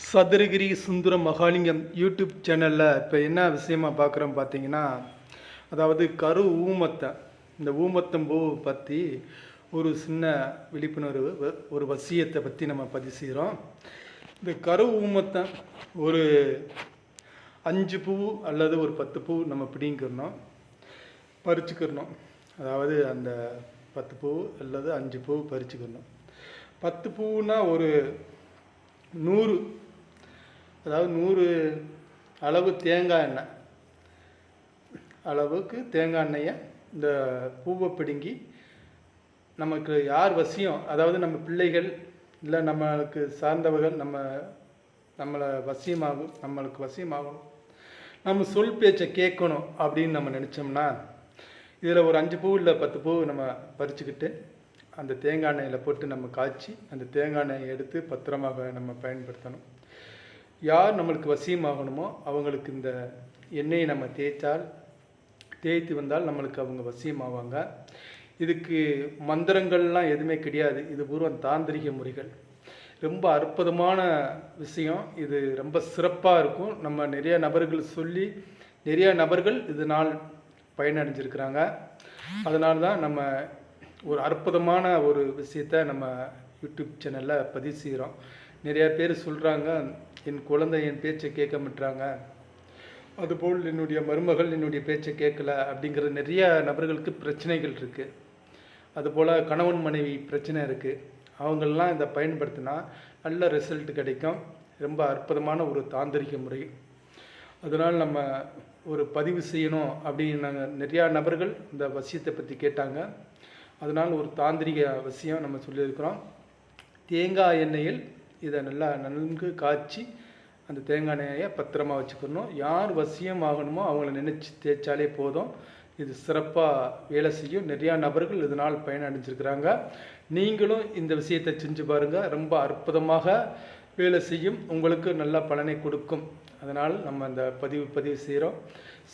சதுரகிரி சுந்தர Mahalingam YouTube சேனலில் இப்போ என்ன விஷயமா பார்க்குறோம் பார்த்தீங்கன்னா அதாவது கரு ஊமத்தை இந்த ஊமத்தம்பூ பற்றி ஒரு சின்ன விழிப்புணர்வு வ- ஒரு வசியத்தை பற்றி நம்ம பதிவு செய்கிறோம் இந்த கரு ஊமத்தை ஒரு அஞ்சு பூ அல்லது ஒரு பத்து பூ நம்ம பிடிங்கிறணும் பறிச்சுக்கிறணும் அதாவது அந்த பத்து பூ அல்லது அஞ்சு பூ பறிச்சுக்கிறணும் பத்து பூன்னா ஒரு நூறு அதாவது நூறு அளவு தேங்காய் எண்ணெய். அளவுக்கு தேங்காய் எண்ணெயை இந்த பூவை பிடுங்கி நமக்கு யார் வசியம்? அதாவது நம்ம பிள்ளைகள் இல்லை நம்மளுக்கு சார்ந்தவர்கள் நம்ம நம்மளை வசியமாகும் நம்மளுக்கு வசியமாகணும் நம்ம சொல் பேச்சை கேட்கணும் அப்படின்னு நம்ம நினச்சோம்னா இதில் ஒரு அஞ்சு பூ இல்லை பத்து பூ நம்ம பறிச்சுக்கிட்டு அந்த தேங்காய் எண்ணெயில் போட்டு நம்ம காய்ச்சி அந்த தேங்காய் எண்ணெயை எடுத்து பத்திரமாக நம்ம பயன்படுத்தணும். யார் நம்மளுக்கு வசியமாகணுமோ அவங்களுக்கு இந்த எண்ணெயை நம்ம தேய்த்தால் தேய்த்து வந்தால் நம்மளுக்கு அவங்க வசியமாவாங்க. இதுக்கு மந்திரங்கள்லாம் எதுவுமே கிடையாது. இது பூர்வம் தாந்திரிக முறைகள். ரொம்ப அற்புதமான விஷயம். இது ரொம்ப சிறப்பாக இருக்கும். நம்ம நிறைய நபர்கள் சொல்லி நிறைய நபர்கள் இதனால் பயனடைஞ்சிருக்கிறாங்க. அதனால தான் நம்ம ஒரு அற்புதமான ஒரு விஷயத்தை நம்ம யூடியூப் சேனலில் பதிவு செய்கிறோம் நிறையா பேர் சொல்கிறாங்க என் குழந்தை என் பேச்சை கேட்க மாட்டாங்க அதுபோல் என்னுடைய மருமகள் என்னுடைய பேச்சை கேட்கல அப்படிங்கிற நிறைய நபர்களுக்கு பிரச்சனைகள் இருக்குது அதுபோல் கணவன் மனைவி பிரச்சனை இருக்குது அவங்களெலாம் இதை பயன்படுத்தினா நல்ல ரிசல்ட் கிடைக்கும். ரொம்ப அற்புதமான ஒரு தாந்திரிக முறை. அதனால் நம்ம ஒரு பதிவு செய்யணும் அப்படின்னு நாங்கள் நிறையா நபர்கள் இந்த வசியத்தை பற்றி கேட்டாங்க. அதனால் ஒரு தாந்திரிக வசியம் நம்ம சொல்லியிருக்கிறோம். தேங்காய் எண்ணெயில் இதை நல்லா நன்கு காய்ச்சி அந்த தேங்காய் எண்ணெயை பத்திரமா வச்சுக்கணும். யார் வசியம் ஆகணுமோ அவங்கள நினச்சி தேய்ச்சாலே போதும். இது சிறப்பாக வேலை செய்யும். நிறையா நபர்கள் இதனால் பயனடைஞ்சிருக்கிறாங்க. நீங்களும் இந்த விஷயத்தை செஞ்சு பாருங்கள் ரொம்ப அற்புதமாக வேலை செய்யும். உங்களுக்கு நல்ல பலனை கொடுக்கும். அதனால் நம்ம இந்த பதிவு பதிவு செய்கிறோம்.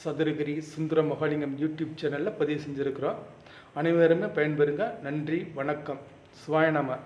சதுரகிரி சுந்தர மகாலிங்கம் யூடியூப் சேனலில் பதிவு செஞ்சுருக்கிறோம். அனைவருமே பயன்பெறுங்க. நன்றி. வணக்கம். சுவாயநாம